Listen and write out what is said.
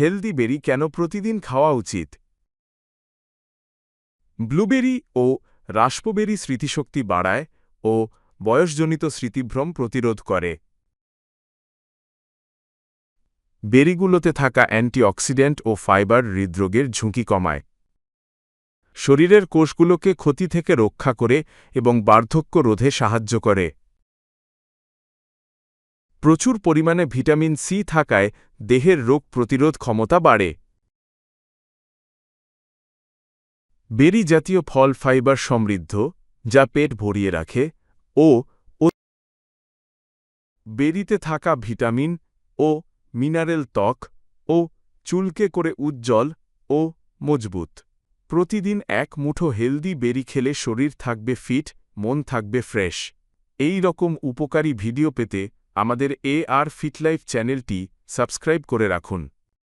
Healthy বেরি কেন প্রতিদিন খাওয়া উচিত? ব্লুবেরি ও রাস্পবেরি স্মৃতিশক্তি বাড়ায় ও বয়সজনিত স্মৃতিভ্রম প্রতিরোধ করে। বেরিগুলোতে থাকা অ্যান্টিঅক্সিডেন্ট ও ফাইবার হৃদরোগের ঝুঁকি কমায়। শরীরের কোষগুলোকে ক্ষতি থেকে রক্ষা করে এবং বার্ধক্য রোধে সাহায্য করে। প্রচুর পরিমাণে ভিটামিন সি থাকায় দেহের রোগ প্রতিরোধ ক্ষমতা বাড়ে। বেরি জাতীয় ফল ফাইবার সমৃদ্ধ, যা পেট ভরিয়ে রাখে ও বেরিতে থাকা ভিটামিন ও মিনারেল ত্বক ও চুলকে করে উজ্জ্বল ও মজবুত। প্রতিদিন এক মুঠো হেলদি বেরি খেলে শরীর থাকবে ফিট, মন থাকবে ফ্রেশ। এই রকম উপকারী ভিডিও পেতে আমাদের এ আর ফিটলাইফ চ্যানেলটি সাবস্ক্রাইব করে রাখুন।